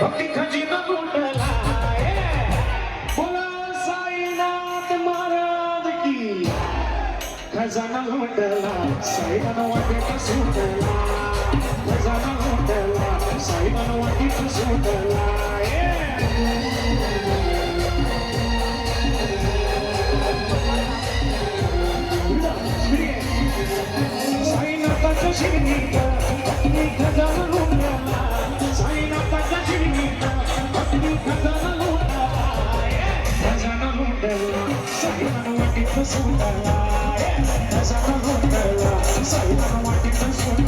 भक्ती खजिना लुटला ए. बोला साईनाथ महाराज की खजाना लुटला साईबान वाटेत सुटला खजाना लुटला साईबान वाटेत सुटला ए. साईनाथाच्या I'm a liar, cause I'm a I'm a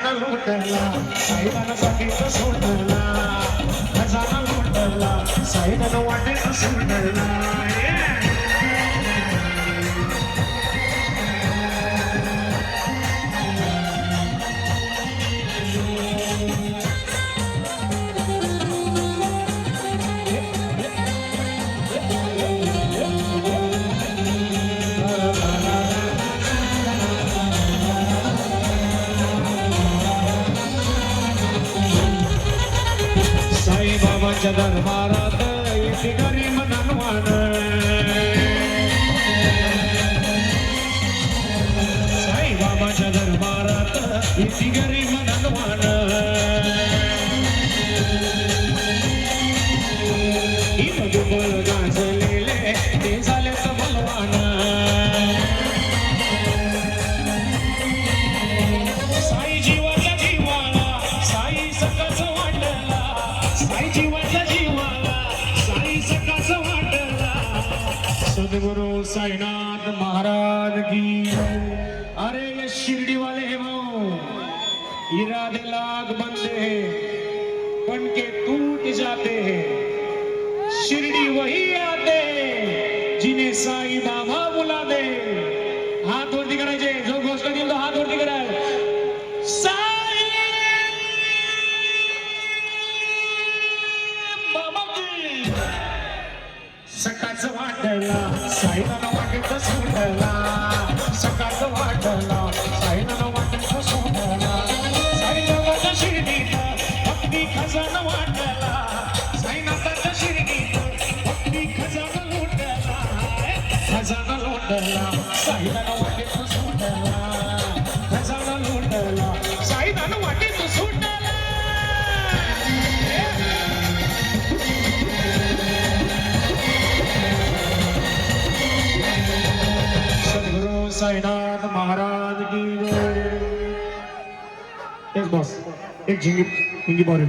खजाना लुटला साईबानं पाठीत सोडला खजाना लुटला साईबानं वाटेत सोडला साईबाबाच्या दरबारात येते गरीब धनवान साईबाबाच्या दरबारात येते गरीब मन सद्गुरु साईनाथ महाराज की अरे ये शिर्डी वाले हे भाऊ इरादे लाग बनते हैं बन के टूट जाते हैं। शिरडी वही आते जिन्हें साई बाबा बुला दे हात वरती करायचे जो गोष्ट दिल तो हात वरती कराय साई बाबा की। सकाळचं वाटेल साईला सोडला सकाळचं वाटला साईला वाटेत सोडला साईबाबाच्या शिर्डीत भक्ती खजाना वाटला. साईनाथाच्या शिर्डीत भक्ती खजाना लुटला. खजाना लुटला. साईला वाटेत सोडला साईनाथ महाराज की जय. एक बॉस एक झिंगी झिंगी बॉल